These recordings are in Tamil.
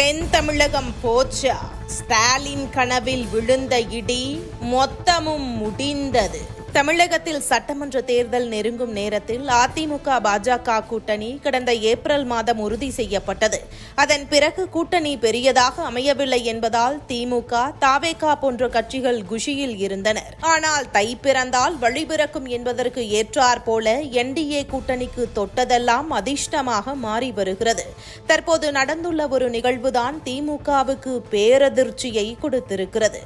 தென் தமிழகம் போச்சா? ஸ்டாலின் கனவில் விழுந்த இடி மொத்தமும் முடிந்தது. தமிழகத்தில் சட்டமன்ற தேர்தல் நெருங்கும் நேரத்தில் அதிமுக பாஜக கூட்டணி கடந்த ஏப்ரல் மாதம் உறுதி செய்யப்பட்டது. அதன் பிறகு கூட்டணி பெரியதாக அமையவில்லை என்பதால் திமுக தாவேகா போன்ற கட்சிகள் குஷியில் இருந்தனர். ஆனால் தை பிறந்தால் வழிபிறக்கும் என்பதற்கு ஏற்றாற் போல என்டிஏ கூட்டணிக்கு தொட்டதெல்லாம் அதிர்ஷ்டமாக மாறி வருகிறது. தற்போது நடந்துள்ள ஒரு நிகழ்வுதான் திமுகவுக்கு பேரதிர்ச்சியை கொடுத்திருக்கிறது.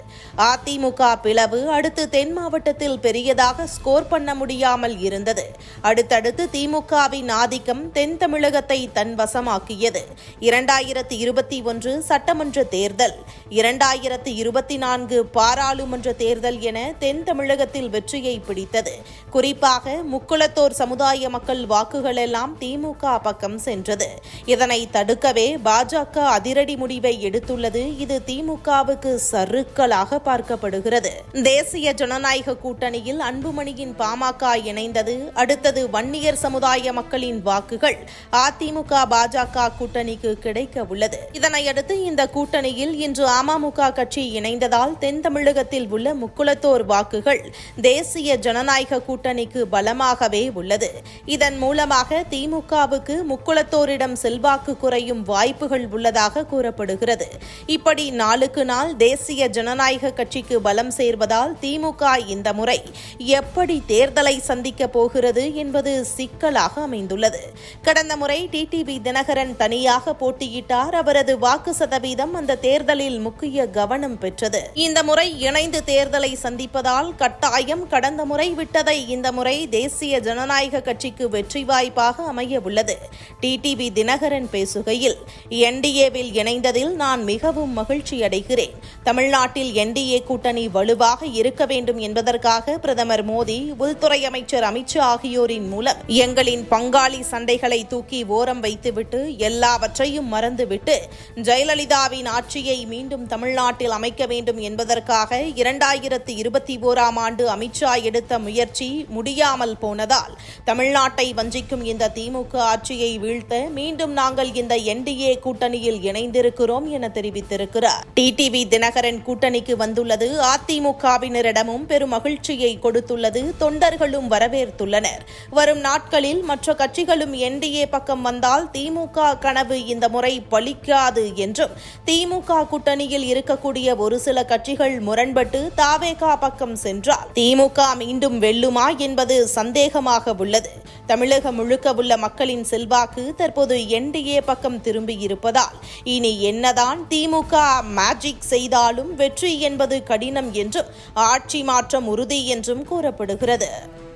அதிமுக பிளவு அடுத்து தென் மாவட்டத்தில் பெரிய பெரியதாக ஸ்கோர் பண்ண முடியாமல் இருந்தது. அடுத்தடுத்து திமுகவின் ஆதிக்கம் தென் தமிழகத்தை தன் வசமாக்கியது. இரண்டாயிரத்தி இருபத்தி ஒன்று சட்டமன்ற தேர்தல் இரண்டாயிரத்தி இருபத்தி நான்கு பாராளுமன்ற தேர்தல் என தென் தமிழகத்தில் வெற்றியை பிடித்தது. குறிப்பாக முக்குளத்தோர் சமுதாய மக்கள் வாக்குகள் எல்லாம் திமுக பக்கம் சென்றது. இதனை தடுக்கவே பாஜக அதிரடி முடிவை எடுத்துள்ளது. இது திமுகவுக்கு சறுக்கலாக பார்க்கப்படுகிறது. தேசிய ஜனநாயக கூட்டணியில் அன்புமணியின் பாமக இணைந்தது. அடுத்தது வன்னியர் சமுதாய மக்களின் வாக்குகள். அதிமுக பாஜக கூட்டணிக்கு கிடைக்க உள்ளது. இதனையடுத்து இந்த கூட்டணியில் இன்று அமமுக கட்சி இணைந்ததால் தென் தமிழகத்தில் உள்ள முக்குளத்தோர் வாக்குகள் தேசிய ஜனநாயக கூட்டணிக்கு பலமாகவே உள்ளது. இதன் மூலமாக திமுகவுக்கு முக்குளத்தோரிடம் செல்வாக்கு குறையும் வாய்ப்புகள் உள்ளதாக கூறப்படுகிறது. இப்படி நாளுக்கு நாள் தேசிய ஜனநாயக கட்சிக்கு பலம் சேர்வதால் திமுக இந்த முறை எப்படி தேர்தலை சந்திக்க போகிறது என்பது சிக்கலாக அமைந்துள்ளது. கடந்த முறை டிடிவி தினகரன் தனியாக போட்டியிட்டார். அவரது வாக்கு சதவீதம் அந்த தேர்தலில் முக்கிய கவனம் பெற்றது. இந்த முறை இணைந்து தேர்தலை சந்திப்பதால் கட்டாயம் கடந்த முறை விட்டதை இந்த முறை தேசிய ஜனநாயக கட்சிக்கு வெற்றி வாய்ப்பாக அமைய உள்ளது டிடிவி தினகரன் பேசுகையில் என்டிஏவில் இணைந்ததில் நான் மிகவும் மகிழ்ச்சி அடைகிறேன் தமிழ்நாட்டில் என்டிஏ கூட்டணி வலுவாக இருக்க வேண்டும் என்பதற்காக பிரதமர் மோடி உள்துறை அமைச்சர் அமித்ஷா ஆகியோரின் மூலம் எங்களின் பங்காளி சண்டைகளை தூக்கி ஓரம் வைத்துவிட்டு எல்லாவற்றையும் மறந்துவிட்டு ஜெயலலிதாவின் ஆட்சியை மீண்டும் தமிழ்நாட்டில் அமைக்க வேண்டும் என்பதற்காக இரண்டாயிரத்து இருபத்தி ஓராம் ஆண்டு அமித்ஷா எடுத்த முயற்சி முடியாமல் போனதால் தமிழ்நாட்டை வஞ்சிக்கும் இந்த திமுக ஆட்சியை வீழ்த்த மீண்டும் நாங்கள் இந்த என்டிஏ கூட்டணியில் இணைந்திருக்கிறோம் என தெரிவித்திருக்கிறார். டிடிவி தினகரன் கூட்டணிக்கு வந்துள்ளது. அதிமுகவினரிடமும் பெரும் மகிழ்ச்சியை கொடுத்துள்ளது தொண்டர்களும் வரவேற்றுள்ளனர் வரும் நாட்களில் மற்ற கட்சிகளும் என்டிஏ பக்கம் வந்தால் திமுக கனவு இந்த முறை பலிக்காது என்றும் திமுக கூட்டணியில் இருக்கக்கூடிய ஒரு சில கட்சிகள் முரண்பட்டு தாவேகா பக்கம் சென்றால் திமுக மீண்டும் வெல்லுமா என்பது சந்தேகமாக உள்ளது. தமிழகம் முழுக்க உள்ள மக்களின் செல்வாக்கு தற்போது என்டிஏ பக்கம் திரும்பியிருப்பதால் இனி என்னதான் திமுக மேஜிக் செய்தாலும் வெற்றி என்பது கடினம் என்றும் ஆட்சி மாற்றம் உறுதி என்றும் என்றும் கூறப்படுகிறது.